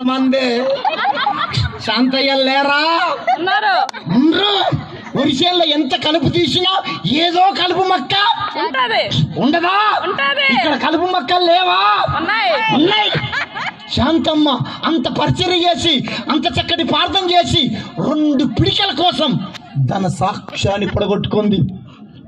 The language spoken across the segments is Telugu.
మంది శాంతయ్య లేరా వరిసేల్లో ఎంత కలుపు తీసినా ఏదో కలుపు మొక్క ఉండదా? ఇక్కడ కలుపు మొక్కలు లేవా? ఉన్నాయి. శాంతమ్మ అంత పరిచయం చేసి అంత చక్కటి ప్రార్థన చేసి రెండు పిడికల కోసం తన సాక్ష్యాన్ని పొడగొట్టుకుంది.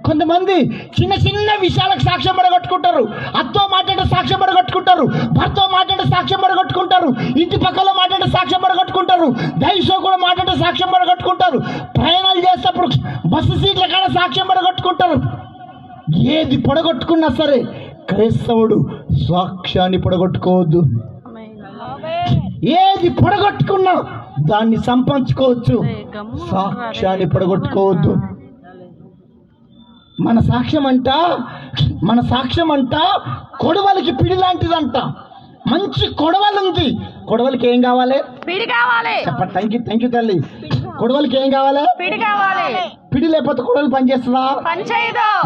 కొంతమంది చిన్న చిన్న విషయాలకు సాక్ష్యం పడగొట్టుకుంటారు. అత్తో మాట్లాడే సాక్ష్యం పడగొట్టుకుంటారు. భర్తతో మాట్లాడే సాక్ష్యం పడగొట్టుకుంటారు. ఇంటి పక్కలో మాట్లాడే సాక్ష్యం పడగొట్టుకుంటారు. దైవశో కూడా మాట్లాడే సాక్ష్యం పడగొట్టుకుంటారు. ప్రయాణాలు చేసేటప్పుడు బస్సు సీట్ల కాడ సాక్ష్యం పడగొట్టుకుంటారు. ఏది పొడగొట్టుకున్నా సరే క్రైస్తవుడు సాక్ష్యాన్ని పొడగొట్టుకోవద్దు. ఏది పొడగొట్టుకున్నా దాన్ని సంపాదించుకోవచ్చు. సాక్ష్యాన్ని పొడగొట్టుకోవద్దు. మన సాక్ష్యం అంట మన సాక్ష్యం అంట కొడవలికి పిడి లాంటిదంట. మంచి కొడవలి ఉంది కొడవలికి ఏం కావాలి? పిడి కావాలి. చెప్పండి థ్యాంక్ యూ థ్యాంక్ యూ తల్లి. కొడవలికి ఏం కావాలి? పిడి కావాలి. పిడి లేకపోతే కొడవలి పనిచేస్తుందా?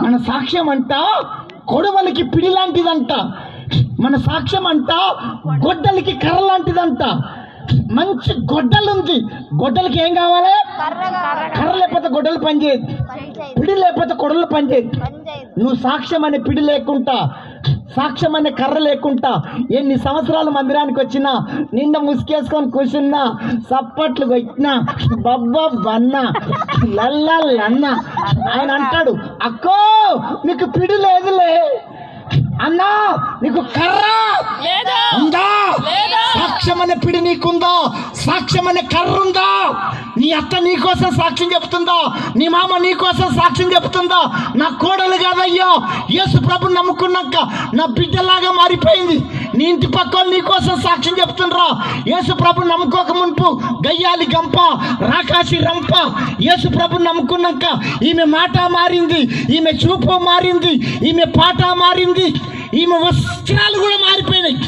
మన సాక్ష్యం అంట కొడవలికి పిడి లాంటిదంట. మన సాక్ష్యం అంట గొడ్డలికి కర్ర లాంటిదంట. మంచి గొడ్డలు ఉంది గొడ్డలకి ఏం కావాలి? కర్ర లేకపోతే గొడ్డలు పనిచేయదు. పిడి లేకపోతే కొడలు పనిచేయదు నువ్వు సాక్ష్యం అనే పిడి లేకుండా సాక్ష్యం అనే కర్ర లేకుండా ఎన్ని సంవత్సరాలు మందిరానికి వచ్చినా నిండా ముసుకేసుకొని కూర్చున్నా సప్పట్లు కొట్టినా బబ్బా బన్న లల్ల ఆయన అంటాడు అక్కో నీకు పిడి లేదులే. అన్నా నీకు కర్ర లేదు? ఉందా? లేదు. సాక్ష్యం అనే పిడి నీకుందా? సాక్ష్యం అనే కర్ర ఉందా నీ అత్త నీ కోసం సాక్ష్యం చెప్తుందా నీ మామ నీకోసం సాక్ష్యం చెప్తుందా నా కోడలు కాదయ్యా యేసు ప్రభు నమ్ముకున్నాక నా బిడ్డలాగా మారిపోయింది. నీ ఇంటి పక్క నీకోసం సాక్ష్యం చెప్తుండ్రా యేసు ప్రభు నమ్ముకోక మునుపు గయ్యాలి గంప రాకాశి రంప. యేసు ప్రభు నమ్ముకున్నాక ఈమె మాట మారింది ఈమె చూపు మారింది ఈమె పాట మారింది ఈమె వస్త్రాలు కూడా మారిపోయినాయి.